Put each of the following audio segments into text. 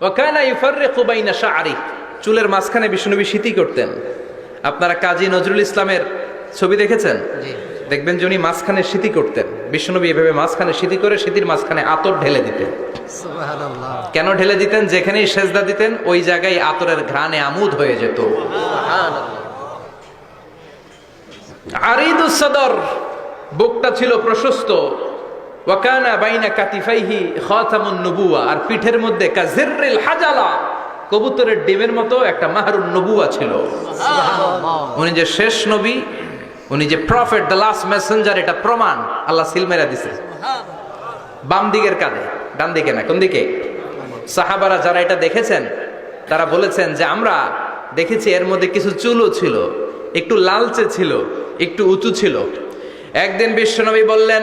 ওকানা চুলের মাঝখানে বিষ্ণুনবী স্মৃতি করতেন। আপনারা কাজী নজরুল ইসলামের ছবি দেখেছেন? দেখবেন যে উনি মাঝখানে স্মৃতি করতেন। বিষ্ণুনবী এভাবে মাঝখানে স্মৃতি করে স্মৃতির মাঝখানে আতর ঢেলে দিতেন। কেন ঢেলে দিতেন? যেখানেই সেজদা দিতেন ওই জায়গায় আতরের ঘ্রাণে আমুদ হয়ে যেত। সুবহানাল্লাহ। আরিদুস সদর। বুকটা ছিল প্রশস্ত। ওয়াকানা বাইনা কাতিফাইহি খাতামুন নবুয়া আর পিঠের মধ্যে কাজিররিল হাজালা কবুতরের ডিমের মতো একটা মাহরুন নবুয়া ছিল। উনি যে শেষ নবী উনি যে প্রফেট দ্য লাস্ট মেসেঞ্জার এটা প্রমাণ আল্লাহ সিলমেরা দিছে। বাম দিকের কাঁধে ডান দিকে না কোন দিকে? সাহাবারা যারা এটা দেখেছেন তারা বলেছেন যে আমরা দেখেছি এর মধ্যে কিছু চুলও ছিল একটু লালচে ছিল একটু উঁচু ছিল। একদিন বিশ্বনবী বললেন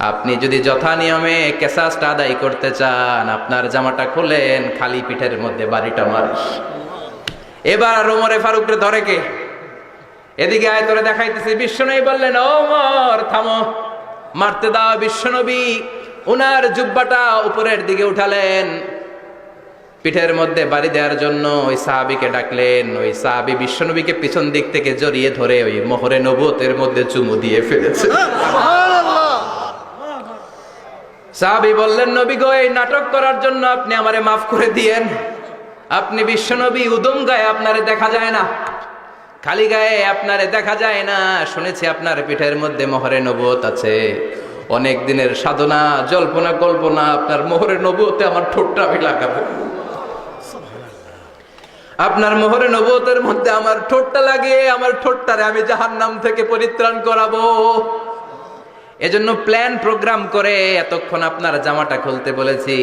আপনি যদি যথা নিয়মে কেসাসটা আদায় করতে চান, আপনার জামাটা খুলেন, খালি পিঠের মধ্যে বাড়িটা মারিস। এবার ওমরে ফারুকরে ধরে কে? এদিকে আয়, তোরে দেখাইতেছি। বিশ্বনবী বললেন, ও মর থামো। মারতে দাও বিশ্বনবী। উনার জুব্বাটা উপরের দিকে উঠালেন। পিঠের মধ্যে বাড়ি দেওয়ার জন্য ওই সাহাবিকে ডাকলেন। ওই সাহাবি বিশ্বনবীকে পিছন দিক থেকে জড়িয়ে ধরে ওই মোহরে নবতের মধ্যে চুমু দিয়ে ফেলেছে। সাহাবি বললেন, নবী গো, এই নাটক করার জন্য আপনি আমারে মাফ করে দিয়েন। আপনি বিশ্বনবী, উদম গায়ে আপনারে দেখা যায় না, খালি গায়ে আপনারে দেখা যায় না। শুনেছি আপনার পিঠের মধ্যে মোহরে নবুয়ত আছে। অনেক দিনের সাধনা, জল্পনা, কল্পনা, আপনার মোহরে নবুয়তে আমার ঠোঁটটা আমি লাগাবো। আপনার মোহরে নবতের মধ্যে আমার ঠোঁটটা লাগিয়ে, আমার ঠোঁটটারে আমি জাহান্নাম থেকে পরিত্রাণ করাবো। এজন্য প্ল্যান প্রোগ্রাম করে এতক্ষণ আপনার জামাটা খুলতে বলেছি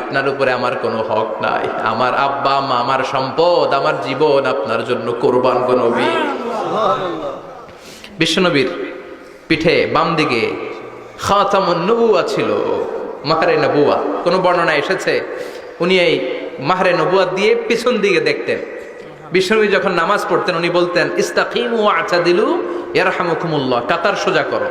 আপনার উপরে আমার কোনো হক নাই। আমার আব্বা মা আমার সম্পদ আমার জীবন আপনার জন্য কোরবান গো নবী। বিশ্বনবীর পিঠে বাম দিকে খাতামুন নবুয়া ছিল মাহারে নবুয়া। কোনো বর্ণনা এসেছে? উনি এই মাহারে নবুয়া দিয়ে পিছন দিকে দেখতেন। বিশ্বনবী যখন নামাজ পড়তেন উনি বলতেন ইস্তাকিমু আচা দিলু ইয়ারহামুকুমুল্লাহ। কাতার সোজা করো।